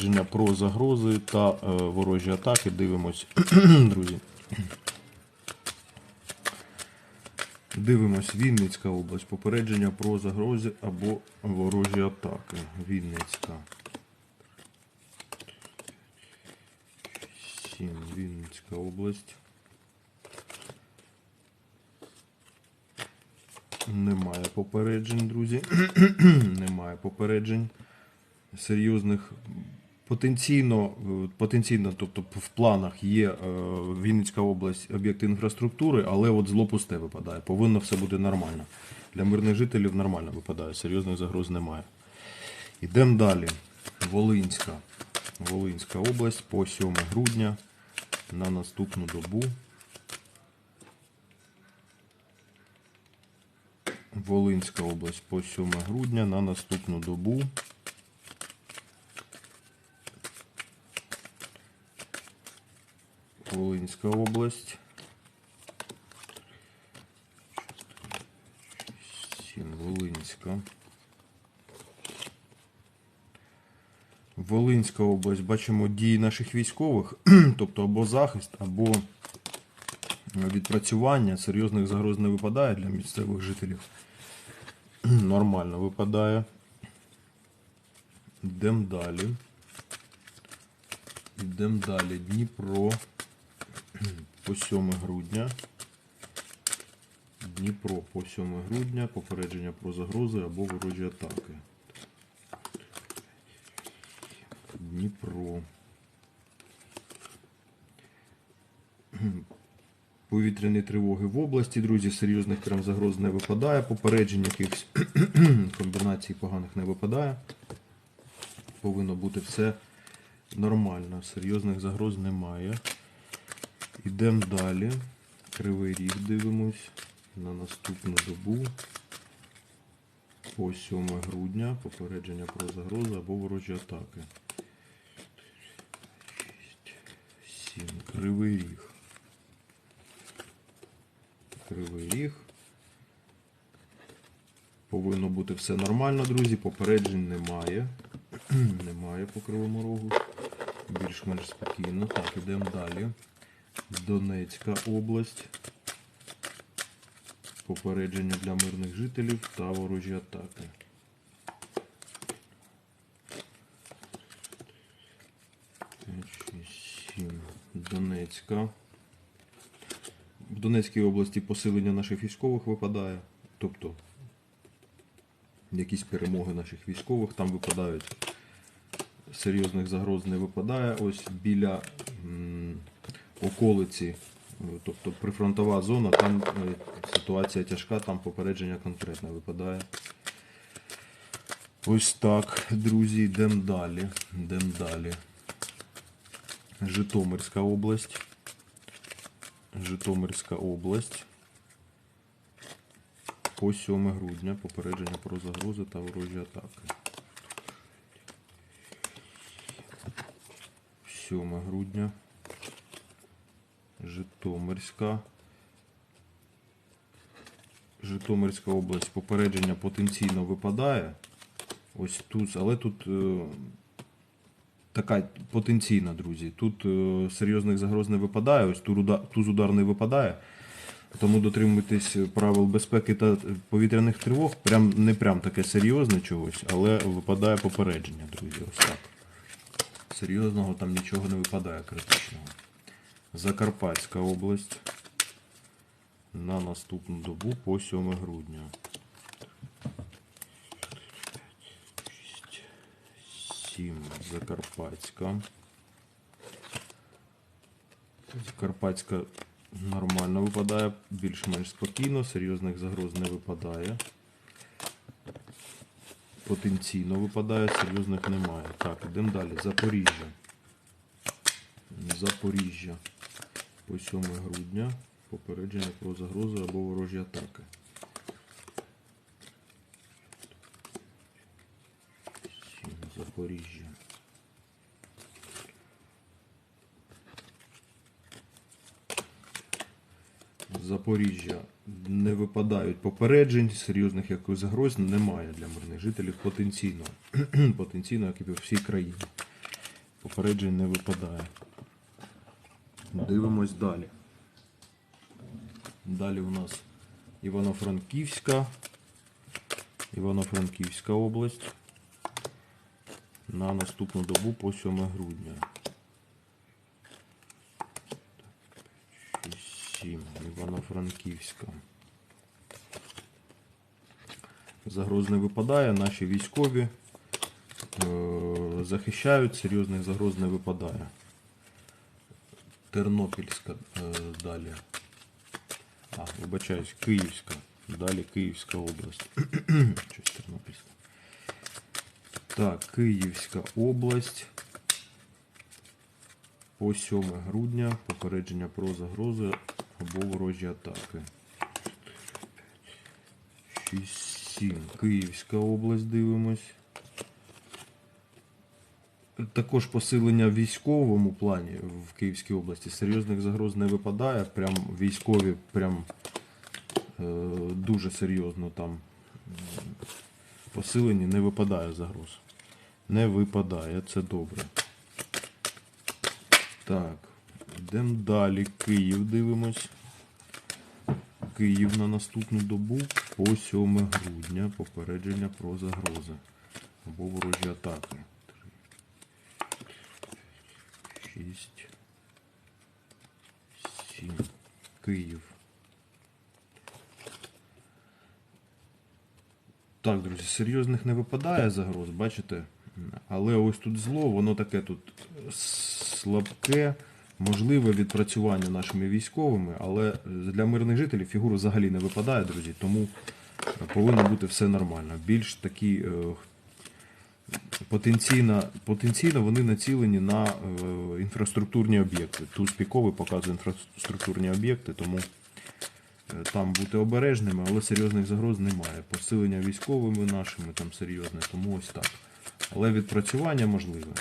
Попередження про загрози та е, ворожі атаки. Дивимось, друзі. Дивимось Вінницька область. Попередження про загрози або ворожі атаки. Вінницька. 7. Вінницька область. Немає попереджень, друзі. Немає попереджень серйозних. Потенційно, е, потенційно, тобто в планах є е, Вінницька область об'єкти інфраструктури, але от зло пусте випадає. Повинно все бути нормально. Для мирних жителів нормально випадає, серйозних загроз немає. Йдемо далі. Волинська. Волинська область по 7 грудня на наступну добу. Волинська область по 7 грудня на наступну добу. Волинська область. 7 Волинська. Волинська область. Бачимо дії наших військових, тобто або захист, або відпрацювання. Серйозних загроз не випадає для місцевих жителів. Нормально випадає. Йдемо далі. Йдемо далі. Дніпро по 7 грудня. Дніпро по 7 грудня. Попередження про загрози або ворожі атаки. Дніпро. Повітряні тривоги в області, друзі, серйозних прям загроз не випадає. Попереджень якихось комбінацій поганих не випадає. Повинно бути все нормально. Серйозних загроз немає. Йдемо далі. Кривий ріг дивимось на наступну добу. По 7 грудня. Попередження про загрози або ворожі атаки. 7. Кривий ріг. Кривий ріг. Повинно бути все нормально, друзі. Попереджень немає. немає по кривому рогу. Більш-менш спокійно. Так, ідемо далі. Донецька область. Попередження для мирних жителів та ворожі атаки. Донецька. В Донецькій області посилення наших військових випадає. Тобто якісь перемоги наших військових там випадають. Серйозних загроз не випадає. Ось біля околиці, е, тобто прифронтова зона, там е, ситуація тяжка, там попередження конкретне випадає. Ось так, друзі, йдемо далі. Йдемо далі. Житомирська область. Житомирська область. По 7 грудня попередження про загрози та ворожі атаки. 7 грудня. Житомирська. Житомирська область. Попередження потенційно випадає. Ось тут, але тут е, така потенційна, друзі. Тут е, серйозних загроз не випадає. Ось туз удар, не випадає. Тому дотримуйтесь правил безпеки та повітряних тривог. Прям не прям таке серйозне чогось, але випадає попередження, друзі. Ось так. Серйозного там нічого не випадає критичного. Закарпатська область на наступну добу по 7 грудня. 7 Закарпатська. Закарпатська нормально випадає, більш-менш спокійно, серйозних загроз не випадає. Потенційно випадає, серйозних немає. Так, йдемо далі. Запоріжжя. Запоріжжя. По 7 грудня. Попередження про загрози або ворожі атаки. Запоріжжя. Запоріжжя не випадають попереджень, серйозних якось загроз немає для мирних жителів потенційно. потенційно, як і по всій країні. Попереджень не випадає. Дивимось далі. Далі у нас Івано-Франківська. Івано-Франківська область. На наступну добу по 7 грудня. 7. Івано-Франківська. Загроз не випадає, наші військові е, захищають, серйозних загроз не випадає. Тернопільська е, далі. А, вибачаюсь, Київська. Далі Київська область. Щось Тернопільська. Так, Київська область. По 7 грудня попередження про загрози або ворожі атаки. 6-7. Київська область дивимось. Також посилення в військовому плані в Київській області. Серйозних загроз не випадає. Прям військові прям е, дуже серйозно там посилені, не випадає загроз. Не випадає, це добре. Так, йдемо далі. Київ дивимось. Київ на наступну добу по 7 грудня. Попередження про загрози або ворожі атаки. 6, 7. Київ. Так, друзі, серйозних не випадає загроз, бачите? Але ось тут зло, воно таке тут слабке, можливе відпрацювання нашими військовими, але для мирних жителів фігура взагалі не випадає, друзі, тому повинно бути все нормально. Більш такі е, потенційно, потенційно вони націлені на е, інфраструктурні об'єкти. Тут піковий показує інфраструктурні об'єкти, тому е, там бути обережними, але серйозних загроз немає. Посилення військовими нашими там серйозне, тому ось так. Але відпрацювання можливе.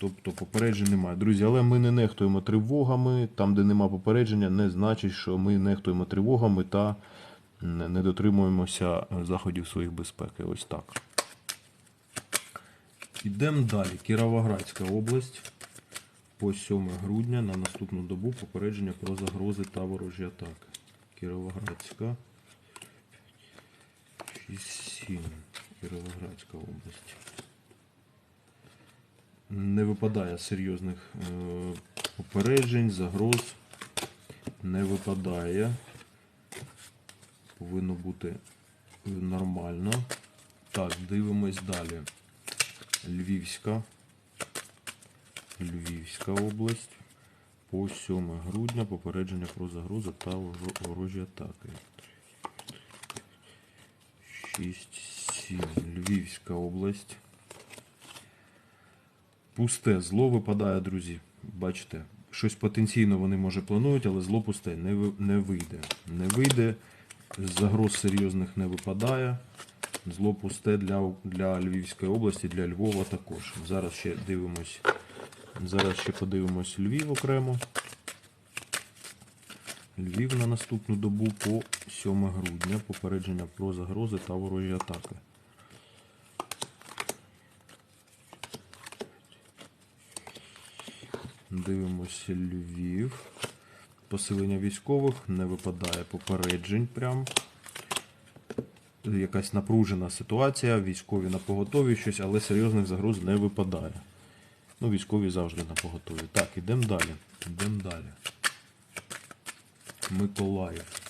Тобто попереджень немає. Друзі, але ми не нехтуємо тривогами. Там, де нема попередження, не значить, що ми нехтуємо тривогами та не не дотримуємося заходів своїх безпеки. Ось так. Йдемо далі. Кіровоградська область. По 7 грудня на наступну добу попередження про загрози та ворожі атаки. Кіровоградська. 6-7. Кіровоградська область. Не випадає серйозних е, попереджень, загроз. Не випадає. Повинно бути нормально. Так, дивимось далі. Львівська. Львівська область. По 7 грудня попередження про загрози та ворожі атаки. 6-7. Львівська область. Пусте зло випадає, друзі. Бачите, щось потенційно вони може планують, але зло пусте не, не вийде. Не вийде. Загроз серйозних не випадає. Зло пусте для, для Львівської області, для Львова також. Зараз ще дивимось. Зараз ще подивимось Львів окремо. Львів на наступну добу по 7 грудня. Попередження про загрози та ворожі атаки. Дивимося Львів. Посилення військових не випадає попереджень прям. Якась напружена ситуація, військові на поготові щось, але серйозних загроз не випадає. Ну, військові завжди на поготові. Так, ідемо далі. Ідемо далі. Миколаїв.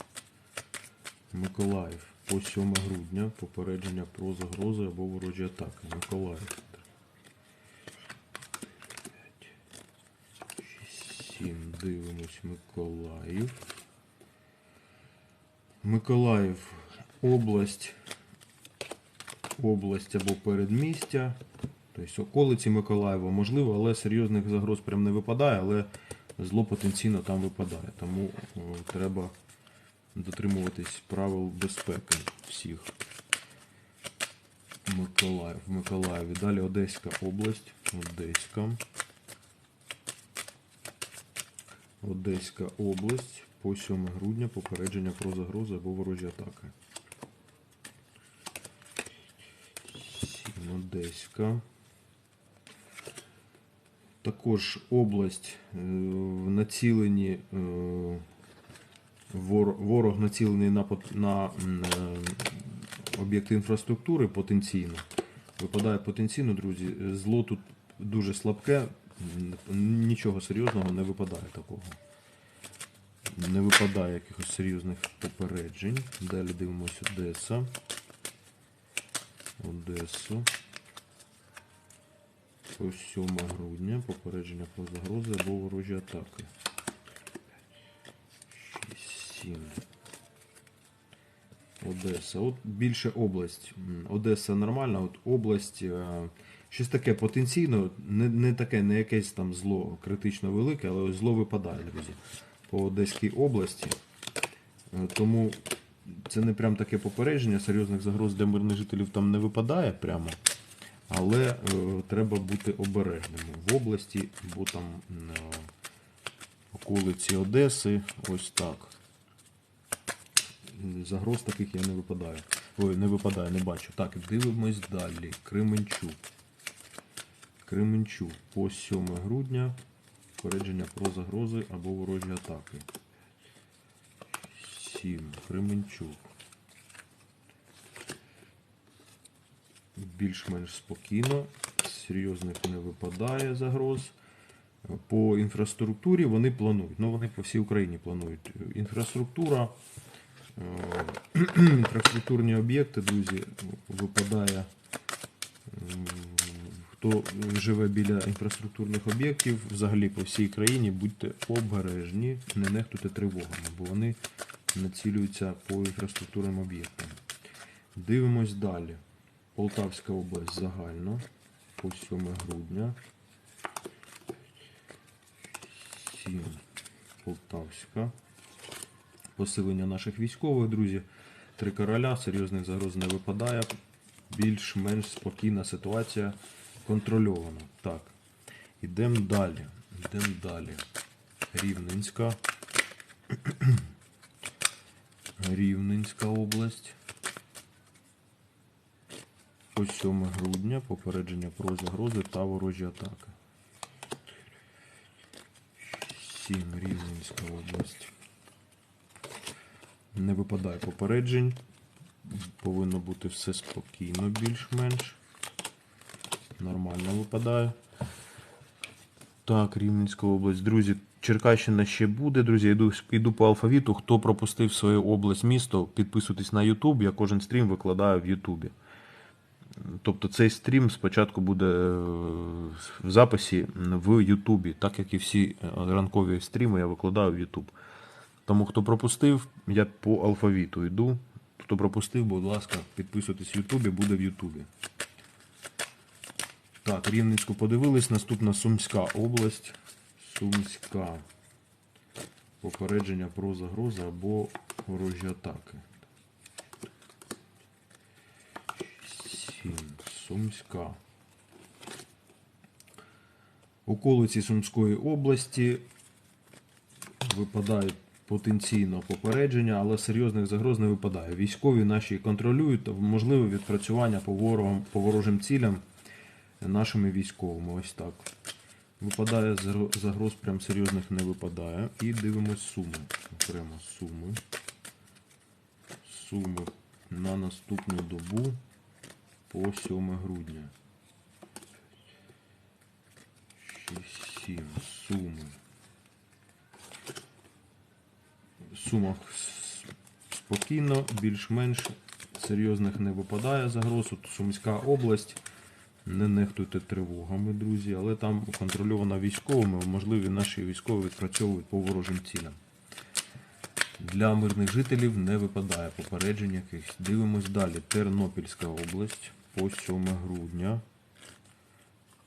Миколаїв. По 7 грудня попередження про загрози або ворожі атаки. Миколаїв. 7. Дивимось Миколаїв. Миколаїв область. Область або передмістя. Тобто околиці Миколаєва можливо, але серйозних загроз прям не випадає, але зло потенційно там випадає. Тому о, треба дотримуватись правил безпеки всіх. Миколаїв, Миколаєві. Далі Одеська область. Одеська. Одеська область по 7 грудня попередження про загрози або ворожі атаки. Одеська. Також область е, націлені, е, ворог націлений на, на е, об'єкти інфраструктури потенційно. Випадає потенційно, друзі. Зло тут дуже слабке, нічого серйозного не випадає такого. Не випадає якихось серйозних попереджень. Далі дивимося Одеса. Одесу. Ось 7 грудня. Попередження про загрози або ворожі атаки. 6, 7. Одеса. От більше область. Одеса нормальна, от область. е, Щось таке потенційно, не, не таке, не якесь там зло критично велике, але зло випадає, друзі, по Одеській області. Е, Тому це не прям таке попередження, серйозних загроз для мирних жителів там не випадає прямо. Але е, треба бути обережними в області, бо там е, околиці Одеси, ось так. Загроз таких я не випадаю. Ой, не випадає, не бачу. Так, дивимось далі. Кременчук. Кременчук по 7 грудня. Попередження про загрози або ворожі атаки. 7. Кременчук. Більш-менш спокійно. Серйозних не випадає загроз. По інфраструктурі вони планують. Ну, вони по всій Україні планують. Інфраструктура, е, інфраструктурні об'єкти, друзі, випадає. Хто живе біля інфраструктурних об'єктів, взагалі по всій країні, будьте обережні, не нехтуйте тривогами, бо вони націлюються по інфраструктурним об'єктам. Дивимось далі. Полтавська область загально по 7 грудня. 7. Полтавська. Посилення наших військових, друзі. Три короля, серйозних загроз не випадає. Більш-менш спокійна ситуація контрольована. Так. Ідемо далі. Йдемо далі. Рівненська. Рівненська область. По 7 грудня попередження про загрози та ворожі атаки. 7 Рівненська область. Не випадає попереджень. Повинно бути все спокійно, більш-менш. Нормально випадає. Так, Рівненська область. Друзі, Черкащина ще буде. Друзі, йду, йду по алфавіту. Хто пропустив свою область, місто, підписуйтесь на YouTube. Я кожен стрім викладаю в Ютубі. Тобто цей стрім спочатку буде е, в записі в Ютубі, так як і всі е, ранкові стріми я викладаю в Ютуб. Тому хто пропустив, я по алфавіту йду. Хто пропустив, будь ласка, підписуйтесь в Ютубі, буде в Ютубі. Так, Рівненську подивились. Наступна Сумська область. Сумська. Попередження про загрози або ворожі атаки. 7. Сумська. Околиці Сумської області випадають потенційно попередження, але серйозних загроз не випадає. Військові наші контролюють можливе відпрацювання по, ворогам, по ворожим цілям нашими військовими. Ось так. Випадає загроз, прям серйозних не випадає. І дивимось суми. Окремо суми. Суми на наступну добу по 7 грудня. 6, 7. Суми. В Сумах спокійно, більш-менш серйозних не випадає загроз. От Сумська область. Не нехтуйте тривогами, друзі, але там контрольована військовими, можливі наші військові відпрацьовують по ворожим цілям. Для мирних жителів не випадає попереджень якихось. Дивимось далі. Тернопільська область по 7 грудня.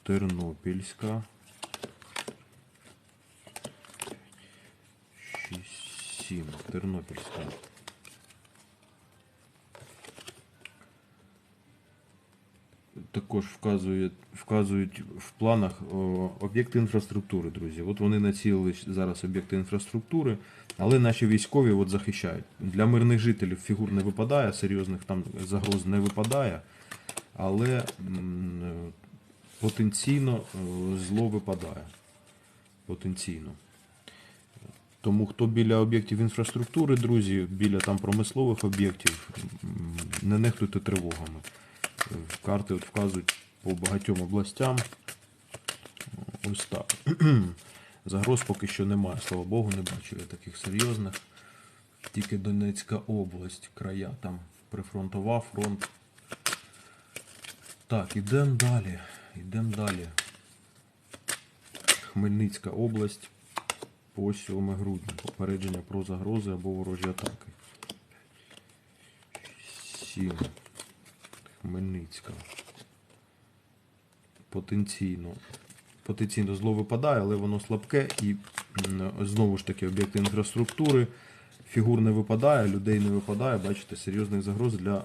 Тернопільська. 6, 7. Тернопільська. Також вказує, вказують в планах о, об'єкти інфраструктури, друзі. От вони націлили зараз об'єкти інфраструктури, але наші військові от захищають. Для мирних жителів фігур не випадає, серйозних там загроз не випадає. Але е, потенційно е, зло випадає. Потенційно. Тому хто біля об'єктів інфраструктури, друзі, біля там промислових об'єктів, не нехтуйте тривогами. Карти от вказують по багатьом областям. Ось так. Загроз поки що немає, слава Богу, не бачу я таких серйозних. Тільки Донецька область, края там прифронтова, фронт. Так, ідемо далі. Ідемо далі. Хмельницька область по 7 грудня. Попередження про загрози або ворожі атаки. 7. Хмельницька. Потенційно. Потенційно зло випадає, але воно слабке і знову ж таки об'єкти інфраструктури. Фігур не випадає, людей не випадає. Бачите, серйозних загроз для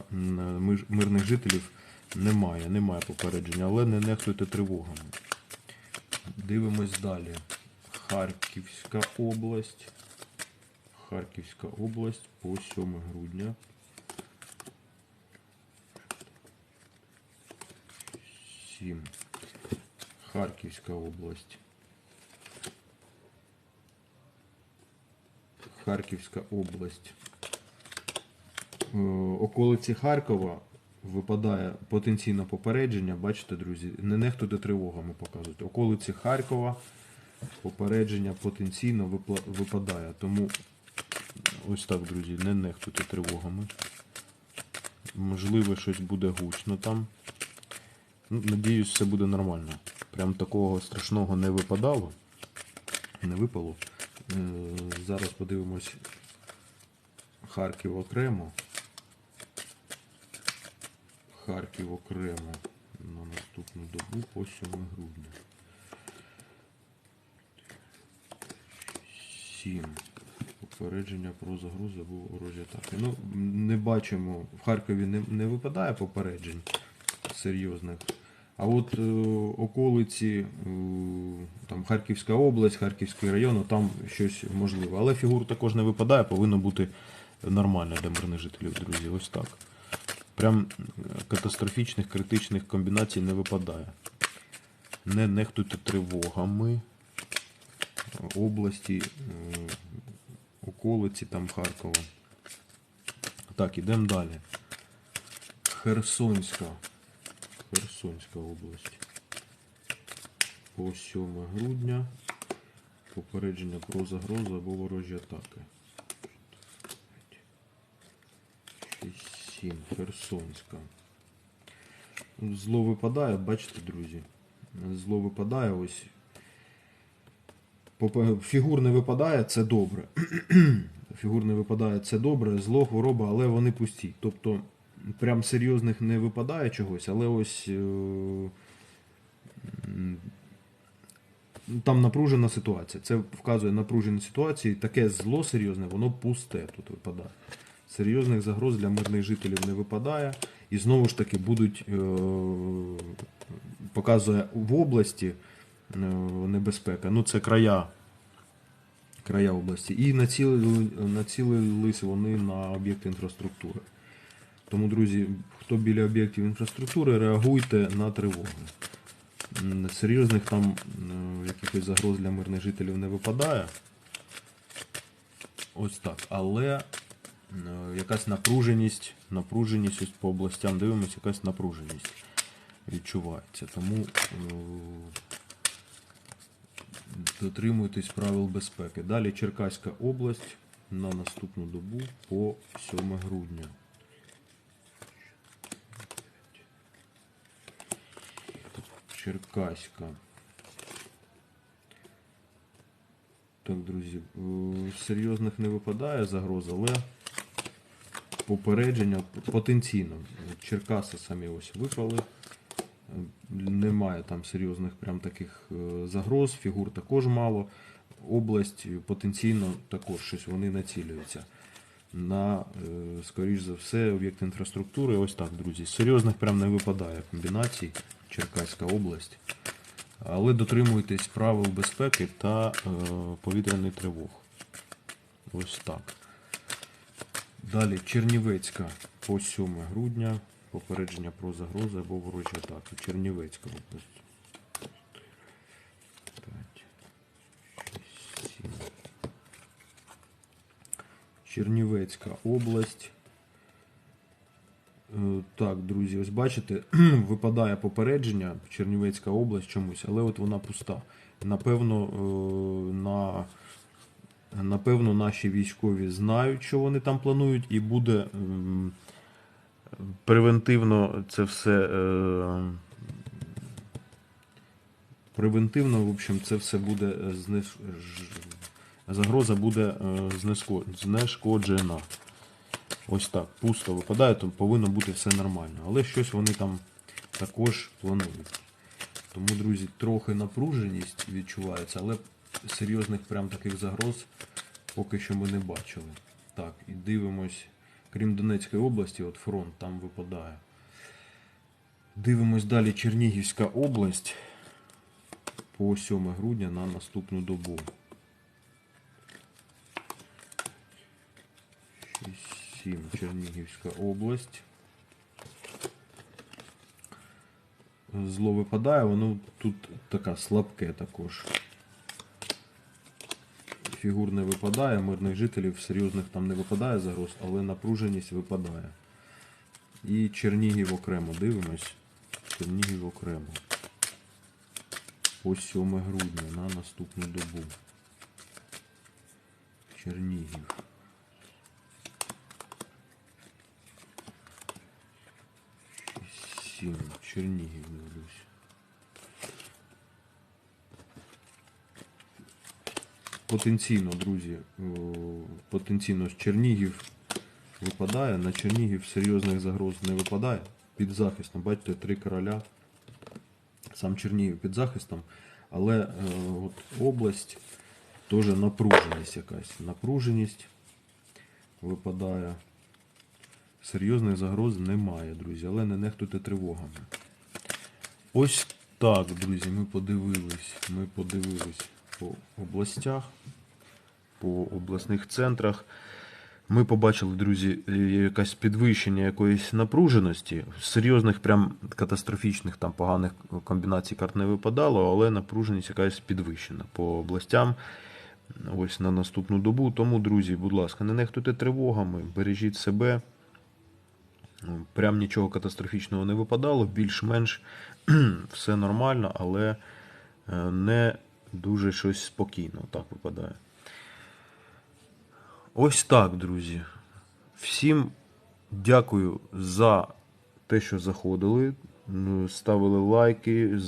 мирних жителів немає. Немає попередження, але не нехтуйте тривогами. Дивимось далі. Харківська область. Харківська область по 7 грудня. 7. Харківська область. Харківська область. Е, Околиці Харкова випадає потенційне попередження. Бачите, друзі, не нехтуйте тривогами показують. Околиці Харкова попередження потенційно випадає. Тому ось так, друзі, не нехтуйте тривогами. Можливо, щось буде гучно там. Ну, надіюсь, все буде нормально. Прям такого страшного не випадало. Не випало. Е, Зараз подивимось Харків окремо. Харків окремо на наступну добу по 7 грудня. 7. Попередження про загрози або ворожі атаки. Ну, не бачимо, в Харкові не, не випадає попереджень серйозних. А от е, околиці, е, там Харківська область, Харківський район, ну, там щось можливе. Але фігур також не випадає, повинно бути нормально для мирних жителів, друзі. Ось так. Прям е, катастрофічних, критичних комбінацій не випадає. Не нехтуйте тривогами області, е, околиці там Харкова. Так, ідемо далі. Херсонська. Херсонська область. По 7 грудня. Попередження про загрозу або ворожі атаки. 7. Херсонська. Зло випадає, бачите, друзі. Зло випадає ось. Фігур не випадає, це добре. Фігур не випадає, це добре, зло, хвороба, але вони пусті. Тобто, прям серйозних не випадає чогось, але ось. е, Там напружена ситуація. Це вказує напружені ситуації. Таке зло серйозне, воно пусте тут випадає. Серйозних загроз для мирних жителів не випадає. І знову ж таки будуть, е, показує в області е, небезпека. Ну, це края, края області. І націлились вони на об'єкти інфраструктури. Тому, друзі, хто біля об'єктів інфраструктури, реагуйте на тривоги. Серйозних там е, якихось загроз для мирних жителів не випадає. Ось так. Але е, якась напруженість, напруженість ось по областям дивимося, якась напруженість відчувається. Тому е, дотримуйтесь правил безпеки. Далі Черкаська область на наступну добу по 7 грудня. Черкаська. Так, друзі, е, серйозних не випадає загроз, але попередження потенційно. Черкаси самі ось випали. Немає там серйозних прям таких е, загроз, фігур також мало. Область потенційно також щось вони націлюються. На, е, скоріш за все, об'єкт інфраструктури. Ось так, друзі. Серйозних прям не випадає комбінацій. Черкаська область. Але дотримуйтесь правил безпеки та е, повітряних тривог. Ось так. Далі Чернівецька по 7 грудня. Попередження про загрози або ворожі атаки. Чернівецька область. 5, 6, 7. Чернівецька область. Е, Так, друзі, ось бачите, випадає попередження Чернівецька область чомусь, але от вона пуста. Напевно, е, на, напевно, наші військові знають, що вони там планують, і буде превентивно це все. е, Превентивно, в общем, це все буде знеш... загроза буде знешкоджена. Ось так, пусто випадає, то повинно бути все нормально. Але щось вони там також планують. Тому, друзі, трохи напруженість відчувається, але серйозних прям таких загроз поки що ми не бачили. Так, і дивимось, крім Донецької області, от фронт там випадає. Дивимось далі Чернігівська область по 7 грудня на наступну добу. 7 Чернігівська область. Зло випадає, воно тут така слабке також. Фігур не випадає, мирних жителів серйозних там не випадає загроз, але напруженість випадає. І Чернігів окремо дивимось. Чернігів окремо. По 7 грудня на наступну добу. Чернігів. Сім. Чернігів дивлюсь. Потенційно, друзі, потенційно з Чернігів випадає. На Чернігів серйозних загроз не випадає. Під захистом, бачите, три короля. Сам Чернігів під захистом. Але е, от область теж напруженість якась. Напруженість випадає. Серйозних загроз немає, друзі, але не нехтуйте тривогами. Ось так, друзі, ми подивились. Ми подивились по областях, по обласних центрах. Ми побачили, друзі, е, якесь підвищення якоїсь напруженості. Серйозних, прям катастрофічних там поганих комбінацій карт не випадало, але напруженість якась підвищена по областям. Ось на наступну добу. Тому, друзі, будь ласка, не нехтуйте тривогами, бережіть себе. Прям нічого катастрофічного не випадало, більш-менш все нормально, але е, не дуже щось спокійно так випадає. Ось так, друзі. Всім дякую за те, що заходили, ставили лайки,